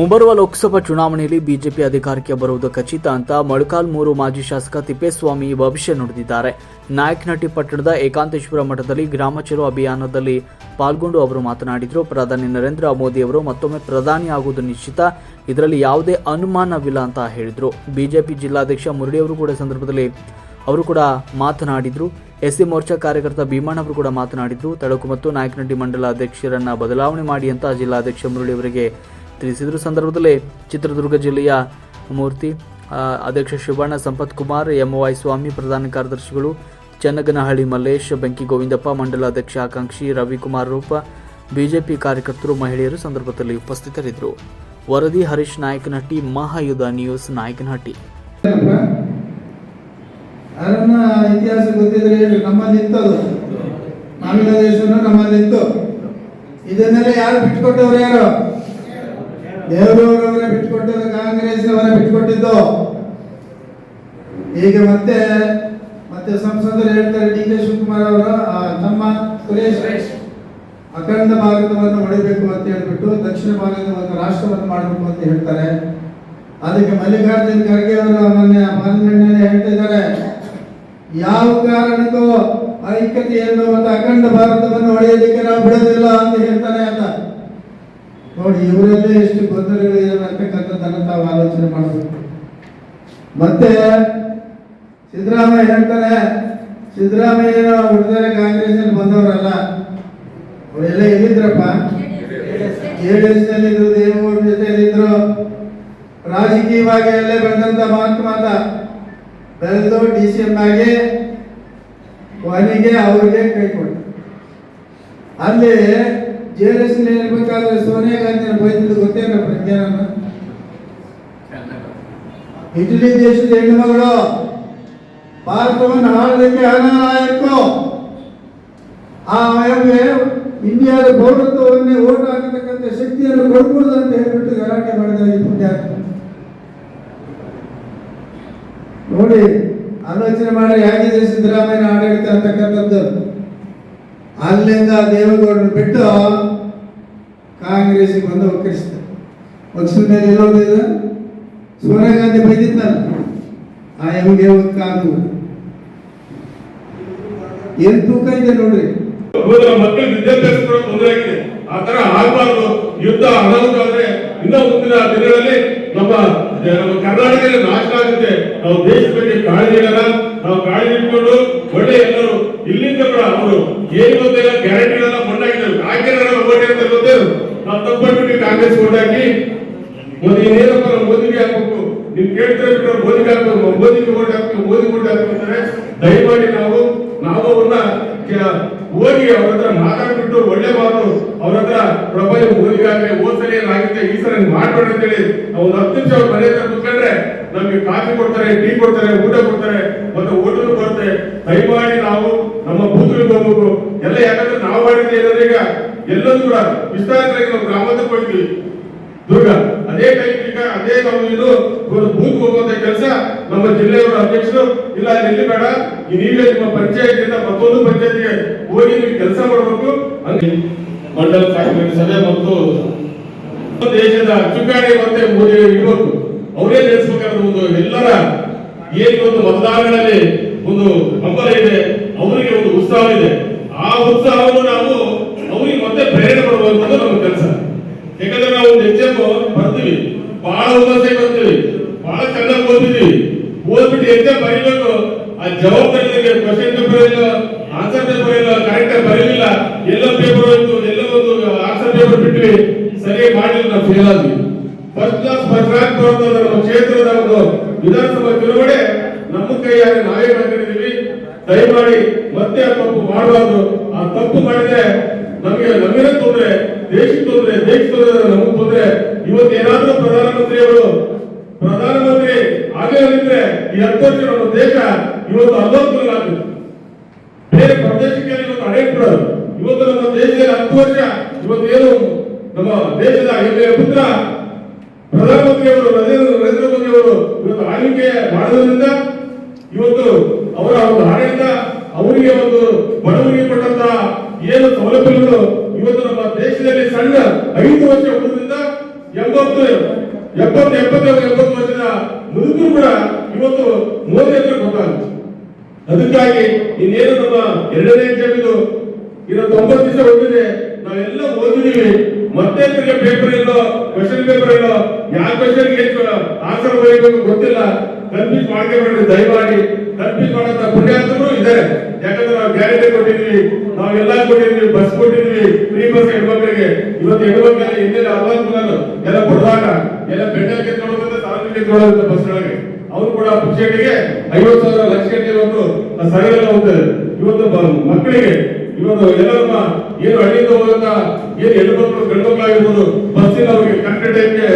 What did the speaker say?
ಮುಂಬರುವ ಲೋಕಸಭಾ ಚುನಾವಣೆಯಲ್ಲಿ ಬಿಜೆಪಿ ಅಧಿಕಾರಕ್ಕೆ ಬರುವುದು ಖಚಿತ ಅಂತ ಮೊಳಕಾಲ್ಮೂರು ಮಾಜಿ ಶಾಸಕ ತಿಪ್ಪೇಸ್ವಾಮಿ ಭವಿಷ್ಯ ನುಡಿದಿದ್ದಾರೆ. ನಾಯಕನಹಟ್ಟಿ ಪಟ್ಟಣದ ಏಕಾಂತೇಶ್ವರ ಮಠದಲ್ಲಿ ಗ್ರಾಮ ಚಲೋ ಅಭಿಯಾನದಲ್ಲಿ ಪಾಲ್ಗೊಂಡು ಅವರು ಮಾತನಾಡಿದರು. ಪ್ರಧಾನಿ ನರೇಂದ್ರ ಮೋದಿ ಅವರು ಮತ್ತೊಮ್ಮೆ ಪ್ರಧಾನಿ ಆಗುವುದು ನಿಶ್ಚಿತ. ಇದರಲ್ಲಿ ಯಾವುದೇ ಅನುಮಾನವಿಲ್ಲ ಅಂತ ಹೇಳಿದರು. ಬಿಜೆಪಿ ಜಿಲ್ಲಾಧ್ಯಕ್ಷ ಮುರಳಿ ಅವರು ಕೂಡ ಸಂದರ್ಭದಲ್ಲಿ ಅವರು ಕೂಡ ಮಾತನಾಡಿದ್ರು. ಎಸ್ಸಿ ಮೋರ್ಚಾ ಕಾರ್ಯಕರ್ತ ಭೀಮಣ್ಣ ಅವರು ಕೂಡ ಮಾತನಾಡಿದರು. ತಳಕು ಮತ್ತು ನಾಯಕನಹಟ್ಟಿ ಮಂಡಲ ಅಧ್ಯಕ್ಷರನ್ನ ಬದಲಾವಣೆ ಮಾಡಿ ಅಂತ ಜಿಲ್ಲಾಧ್ಯಕ್ಷ ಮುರಳಿ ಅವರಿಗೆ ತಿಳಿಸಿದ್ರು ಸಂದರ್ಭದಲ್ಲಿ ಚಿತ್ರದುರ್ಗ ಜಿಲ್ಲೆಯ ಮೂರ್ತಿ ಅಧ್ಯಕ್ಷ ಶಿವಣ್ಣ ಸಂಪತ್ ಕುಮಾರ್, ಎಂವೈ ಸ್ವಾಮಿ ಪ್ರಧಾನ ಕಾರ್ಯದರ್ಶಿಗಳು ಚನ್ನಗನಹಳ್ಳಿ ಮಲ್ಲೇಶ್, ಬೆಂಕಿ ಗೋವಿಂದಪ್ಪ, ಮಂಡಲ ಅಧ್ಯಕ್ಷ ಆಕಾಂಕ್ಷಿ, ರವಿಕುಮಾರ್ ರೂಪ, ಬಿಜೆಪಿ ಕಾರ್ಯಕರ್ತರು, ಮಹಿಳೆಯರು ಸಂದರ್ಭದಲ್ಲಿ ಉಪಸ್ಥಿತರಿದ್ದರು. ವರದಿ ಹರೀಶ್ ನಾಯಕನಹಟ್ಟಿ, ಮಹಾಯುಧ ನ್ಯೂಸ್ ನಾಯಕನಹಟ್ಟಿ. ಇದನ್ನೆಲ್ಲ ಯಾರು ಬಿಟ್ಕೊಟ್ಟವ್ರು ಯಾರು? ದೇವರವರವರೇ ಬಿಟ್ಕೊಟ್ಟಿದ್ದು ಕಾಂಗ್ರೆಸ್ ಅವರೇ ಬಿಟ್ಕೊಟ್ಟಿದ್ದು ಈಗ ಮತ್ತೆ ಮತ್ತೆ ಸಂಸದರು ಹೇಳ್ತಾರೆ ಡಿ ಕೆ ಶಿವಕುಮಾರ್ ಅವರು ನಮ್ಮ ಸುರೇಶ್ ಅಖಂಡ ಭಾರತವನ್ನು ಹೊಡಿಬೇಕು ಅಂತ ಹೇಳ್ಬಿಟ್ಟು ದಕ್ಷಿಣ ಭಾರತ ಒಂದು ರಾಷ್ಟ್ರವನ್ನು ಮಾಡಬೇಕು ಅಂತ ಹೇಳ್ತಾರೆ. ಅದಕ್ಕೆ ಮಲ್ಲಿಕಾರ್ಜುನ್ ಖರ್ಗೆ ಅವರು ಮೊನ್ನೆ ಹೇಳ್ತಾ ಇದ್ದಾರೆ. ಯಾವ ಕಾರಣಕ್ಕೂ ಐಕ್ಯತೆಯನ್ನು ಮತ್ತು ಅಖಂಡ ಭಾರತವನ್ನು ಹೊಡೆಯೋದಕ್ಕೆ ನಾವು ಬಿಡೋದಿಲ್ಲ ಅಂತ ಹೇಳ್ತಾರೆ ಅಂತ. ನೋಡಿ, ಇವರಲ್ಲೇ ಎಷ್ಟು ಗೊಂದಲಗಳಿವೆ ತನ್ನ ತಾವು ಆಲೋಚನೆ ಮಾಡಬೇಕು ಮತ್ತೆ ಸಿದ್ದರಾಮಯ್ಯ ಹೇಳ್ತಾರೆ ಸಿದ್ದರಾಮಯ್ಯ ಉಳಿದರೆ ಕಾಂಗ್ರೆಸ್ ಬಂದವರಲ್ಲ, ಅವರೆಲ್ಲ ಎಲ್ಲಿದ್ರಪ್ಪ? ಎಲ್ಲಿ ನಲ್ಲಿದ್ರು ದೇವೇಗೌಡ ಜೊತೆಯಲ್ಲಿದ್ದರು ರಾಜಕೀಯವಾಗಿ ಅಲ್ಲೇ ಬೆಳೆದಂತ ಮಹಾತ್ಮ ಮಾತ ಬೆಳೆದು ಡಿ ಸಿ ಎಂ ಆಗಿ ಕೊನೆಗೆ ಅವರಿಗೆ ಕೈ ಕೊಟ್ಟು ಅಲ್ಲಿ ಜೆ ಡಿ ಎಸ್ ಇರ್ಬೇಕಾದ್ರೆ ಸೋನಿಯಾ ಗಾಂಧಿ ಬೈದಿದ್ದು ಗೊತ್ತೇನ ಪ್ರಜ್ಞಾನ? ಇಟಲಿ ದೇಶದ ಹೆಣ್ಣು ಮಗಳು. ಭಾರತವನ್ನು ಆಳೋದಕ್ಕೆ ಅನಾಯಕು ಆ ಇಂಡಿಯಾದ ಪೌರತ್ವವನ್ನೇ ಓಟ್ ಹಾಕತಕ್ಕಂಥ ಶಕ್ತಿಯನ್ನು ಕೊಡ್ಬೋದು ಅಂತ ಹೇಳ್ಬಿಟ್ಟು ಗಲಾಟೆ ಮಾಡಿದ ಈ ಪುಣ್ಯಾತ್ಮ. ನೋಡಿ, ಆಲೋಚನೆ ಮಾಡಿ ಹೇಗಿದೆ ಸಿದ್ದರಾಮಯ್ಯ ಆಡಳಿತ ಅಂತಕ್ಕಂಥದ್ದು? ಅಲ್ಲಿಂದ ದೇವೇಗೌಡರು ಬಿಟ್ಟು ಕಾಂಗ್ರೆಸ್ಗೆ ಬಂದು ಒಕ್ಕರಿಸಿದ ಪಕ್ಷದ ಮೇಲೆ ಎಲ್ಲೋದು ಇದು ಸೋನಿಯಾ ಗಾಂಧಿ ಬೈದಿದ್ದಲ್ಲ? ಆ ಎಮ್ಗೆ ಕಾದು ಏನ್ ತೂಕ ಇದೆ ನೋಡ್ರಿ. ಮಕ್ಕಳ ವಿದ್ಯಾಭ್ಯಾಸ ತೊಂದರೆ ಆಗಿದೆ. ಆ ತರ ಆಗಬಾರ್ದು. ಯುದ್ಧ ಅನಾಹುತ ಆದ್ರೆ ಇನ್ನ ಮುಂದಿನ ದಿನಗಳಲ್ಲಿ ನಮ್ಮ ನಮ್ಮ ಕರ್ನಾಟಕದಲ್ಲಿ ನಾಶ ಆಗುತ್ತೆ. ನಾವು ದೇಶದ ಬಗ್ಗೆ ಕಾಳಜಿ ಇಡಲ್ಲ. ನಾವು ಕಾಳಜಿ ಇಟ್ಕೊಂಡು ಒಳ್ಳೆ ಎಲ್ಲರೂ ಏನು ಗೊತ್ತಿಲ್ಲ ಗ್ಯಾರಂಟಿಗಳೆಲ್ಲ ಮಣ್ಣಾಗಿದ್ದಾರೆ ಕಾಂಗ್ರೆಸ್ ಓಟ್ ಅಂತ ಗೊತ್ತೇನು ನಾವು ತಪ್ಪಿಟ್ಟು ಕಾಂಗ್ರೆಸ್ ಓಟ್ ಹಾಕಿ, ಮೋದಿ ಇನ್ನೇನಪ್ಪ ನಾವು ಮೋದಿಗೆ ಹಾಕ್ಬೇಕು? ನೀವು ಕೇಳ್ತಾರೆ ಬಿಟ್ಟರೆ ಮೋದಿಗೆ ಹಾಕ್ಬೇಕು. ಮೋದಿಗೆ ಓಟ್ ಹಾಕ್ಬೇಕು ಮೋದಿ ಓಟ್ ಹಾಕ್ಬೇಕು ಅಂತಾರೆ ದಯಮಾಡಿ ನಾವು ನಾವು ಅವ್ರನ್ನ ಹೋಗಿ ಅವ್ರ ಹತ್ರ ಮಾತಾಡ್ಬಿಟ್ಟು ಒಳ್ಳೆ ಮಾತು ಅವ್ರ ಹತ್ರ ಪ್ರಭಾವಿ ಮೋದಿಗಾಗಲಿ ಹೋದ್ ಸಲ ಏನಾಗುತ್ತೆ, ಈ ಸಲ ಮಾಡ್ಬೇಡ ಅಂತೇಳಿ. ನಾವು ಒಂದು ಹತ್ತು ನಿಮಿಷ ಅವ್ರ ಮನೆ ಹತ್ರ ಕುತ್ಕೊಂಡ್ರೆ ನಮ್ಗೆ ಕಾಫಿ ಕೊಡ್ತಾರೆ, ಟೀ ಕೊಡ್ತಾರೆ, ಊಟ ಕೊಡ್ತಾರೆ ಮತ್ತೆ ಊಟನೂ ಬರುತ್ತೆ ದಯಮಾಡಿ ನಾವು ನಮ್ಮ ಬೂತ್ಗಳಿಗೆ ಹೋಗ್ಬೇಕು ಎಲ್ಲ ಯಾಕಂದ್ರೆ ನಾವು ಮಾಡಿದ್ದು ಏನಂದ್ರೆ ಈಗ ಎಲ್ಲರೂ ಕೂಡ ವಿಸ್ತಾರವಾಗಿ ನಾವು ಗ್ರಾಮಾಂತರಕ್ಕೆ ಹೋಗ್ತೀವಿ ದುರ್ಗ ಅದೇ ಈಗ ಅದೇ ನಾವು ಇದು ಒಂದು ಭೂಕ್ ಹೋಗುವಂತ ಕೆಲಸ ನಮ್ಮ ಜಿಲ್ಲೆಯವರ ಅಧ್ಯಕ್ಷರು ಇಲ್ಲ ಅಲ್ಲಿ ಎಲ್ಲಿ ಬೇಡ ನೀವೇ ನಿಮ್ಮ ಪಂಚಾಯತಿಯಿಂದ ಮತ್ತೊಂದು ಪಂಚಾಯತಿಗೆ ಹೋಗಿ ನೀವು ಕೆಲಸ ಮಾಡಬೇಕು. ಅಂದ್ರೆ ಮಂಡಲ ಕಾರ್ಯಕಾರಿ ಸಭೆ ಮತ್ತು ದೇಶದ ಚುಕ್ಕಾಣಿ ಮತ್ತೆ ಮೋದಿ ಇರಬೇಕು. ಅವರೇ ನಡೆಸಬೇಕಾದ ಒಂದು ಎಲ್ಲರ ಏನು ಒಂದು ಮತದಾರಗಳಲ್ಲಿ ಒಂದು ಹಂಬಲ ಇದೆ ಅವರಿಗೆ ಒಂದು ಉತ್ಸಾಹ ಇದೆ. ಆ ಉತ್ಸಾಹವನ್ನು ನಾವು ಅವರಿಗೆ ಮತ್ತೆ ಪ್ರೇರಣೆ ಮಾಡುವಂಥದ್ದು ನಮ್ಮ ಕೆಲಸ. ಯಾಕಂದ್ರೆ ನಾವು ಎಕ್ಸಾಮ್ ಬರ್ತೀವಿ. ಬಹಳ ಹುಮ್ಮಸ್ಸಾಗಿ ಬರ್ತೀವಿ. ಬಹಳ ಚೆನ್ನಾಗಿ ಓದಿದೀವಿ ಓದ್ಬಿಟ್ಟು ಎಕ್ಸಾಮ್ ಬರೀಬೇಕು. ಆ ಜವಾಬ್ದಾರಿ ಕ್ವಶನ್ ಪೇಪರ್ ಇಲ್ಲ ಆನ್ಸರ್ ಪೇಪರ್ ಇಲ್ಲ ಕರೆಕ್ಟ್ ಬರೀಲಿಲ್ಲ. ಎಲ್ಲ ಪೇಪರ್ ಹೋಯ್ತು, ಎಲ್ಲ ಒಂದು ಆನ್ಸರ್ ಪೇಪರ್ ಬಿಟ್ವಿ. ಸರಿಯಾಗಿ ಮಾಡಿಲ್ಲ ನಾವು ಫೇಲ್ ಆದ್ವಿ. ಫಸ್ಟ್ ಕ್ಲಾಸ್ ಫಸ್ಟ್ ರ್ಯಾಂಕ್ ಬರೋದು ನಮ್ಮ ಕ್ಷೇತ್ರದ ಒಂದು ವಿಧಾನಸಭಾ ಚುನಾವಣೆ. ನಮ್ಮ ಕೈಯಾಗಿ ನಾವೇ ಮಾಡ್ಕೊಂಡಿದ್ದೀವಿ. ದಯಮಾಡಿ ಮತ್ತೆ ಆ ತಪ್ಪು ಮಾಡಬಾರ್ದು ಆ ತಪ್ಪು ಮಾಡಿದ್ರೆ ದೇಶಕ್ಕೆ ತೊಂದರೆ ದೇಶ ನಮಗೆ ತೊಂದ್ರೆ ಇವತ್ತು ಏನಾದ್ರೂ ಪ್ರಧಾನಮಂತ್ರಿಯವರು, ಪ್ರಧಾನಮಂತ್ರಿ ಆಗಲಿದ್ರೆ ಈ ಹತ್ತು ವರ್ಷ ನಮ್ಮ ದೇಶ ಇವತ್ತು ಅಲ್ಲೋತ್ಕಲ ಆಗ್ತದೆ ಬೇರೆ ಪ್ರದೇಶಕ್ಕೆ ಇವತ್ತು ಅಡೆಕ್ಟರ್ ಇವತ್ತು ನಮ್ಮ ದೇಶದಲ್ಲಿ ಹತ್ತು ವರ್ಷ ಏನು ನಮ್ಮ ದೇಶದ ಹೆಮ್ಮೆಯ ಪುತ್ರ ಪ್ರಧಾನಮಂತ್ರಿಯವರು, ನರೇಂದ್ರ ನರೇಂದ್ರ ಮೋದಿ ಅವರು ಇವತ್ತು ಆಳ್ವಿಕೆ ಮಾಡೋದ್ರಿಂದ ಇವತ್ತು ಅವರ ಒಂದು ಆಡಳಿತ ಅವರಿಗೆ ಒಂದು ಬಡವರಿಗೆ ಕೊಟ್ಟಂತಹ ಏನು ಸೌಲಭ್ಯಗಳು ದೇಶದಲ್ಲಿ ಸಣ್ಣ ಐದು ವರ್ಷ ಹುಡುಗರಿಂದ ಎಂಬತ್ತು, ಎಪ್ಪತ್ತು, ಎಪ್ಪತ್ತೈದು ಎಂಬತ್ತು ವರ್ಷದ ಮುದುಕರು ಕೂಡ ಇವತ್ತು ಮೋದಿ ಹತ್ರ ಗೊತ್ತಾಗುತ್ತೆ ಅದಕ್ಕಾಗಿ ಇನ್ನೇನು ನಮ್ಮ ಎರಡನೇ ಇದು ಇನ್ನು ತೊಂಬತ್ತು ದಿವಸ ಹೋಗಿದೆ ನಾವೆಲ್ಲ ಓದಿದೀವಿ ಮತ್ತೆ ಪೇಪರ್ ಇಲ್ಲೋ ಕ್ವಶನ್ ಪೇಪರ್ ಇಲ್ಲೋ ಯಾವ ಕ್ವಶನ್ ಆನ್ಸರ್ ಬರೀಬೇಕು ಗೊತ್ತಿಲ್ಲ. ಕನ್ಫ್ಯೂಸ್ ಮಾಡ್ಕೊಬೇಡ್ರಿ ದಯಮಾಡಿ. ಕನ್ಫ್ಯೂಸ್ ಮಾಡಂತ ಪುಣ್ಯಾತ್ಮರು ಇದ್ದಾರೆ. ಯಾಕಂದ್ರೆ ನಾವು ಗ್ಯಾರಂಟಿ ಕೊಟ್ಟಿದ್ವಿ ನಾವೆಲ್ಲ ಕೊಟ್ಟಿದ್ವಿ ಬಸ್ ಕೊಟ್ಟಿದ್ವಿ ಫ್ರೀ ಬಸ್ ಮೇಲೆ ಹಿಂದಿನ ಹಿಂದೆ ಅಲ್ವಾಲ್ ಎಲ್ಲ ಬಡದಾಗ ಎಲ್ಲ ಬೆಟ್ಟ ಕೆತ್ಕೊಳ್ಳೋದ್ರಿಂದ ಸಾರ್ವಜನಿಕ ಕೆತ್ಕೊಳ್ಳೋದ್ರಿಂದ ಬಸ್ಗಳಿಗೆ ಅವರು ಕೂಡ ಪುಕ್ಷಟಿಗೆ ಐವತ್ತು ಸಾವಿರ ಲಕ್ಷ ಗಂಟೆ ಒಂದು ಸಾವಿರ ಹೋಗ್ತಾರೆ ಇವತ್ತು ಮಕ್ಕಳಿಗೆ, ಇವತ್ತು ಎಲ್ಲ ನಮ್ಮ ಏನು ಹಳ್ಳಿಯಿಂದ ಹೋದಂತ, ಏನು ಹೆಣ್ಣು ಮಕ್ಕಳು, ಗಂಡು ಮಕ್ಕಳಾಗಿರ್ಬೋದು ಬಸ್ಸಿನ ಅವರಿಗೆ ಕಂಟೆ ಟೈಮ್ಗೆ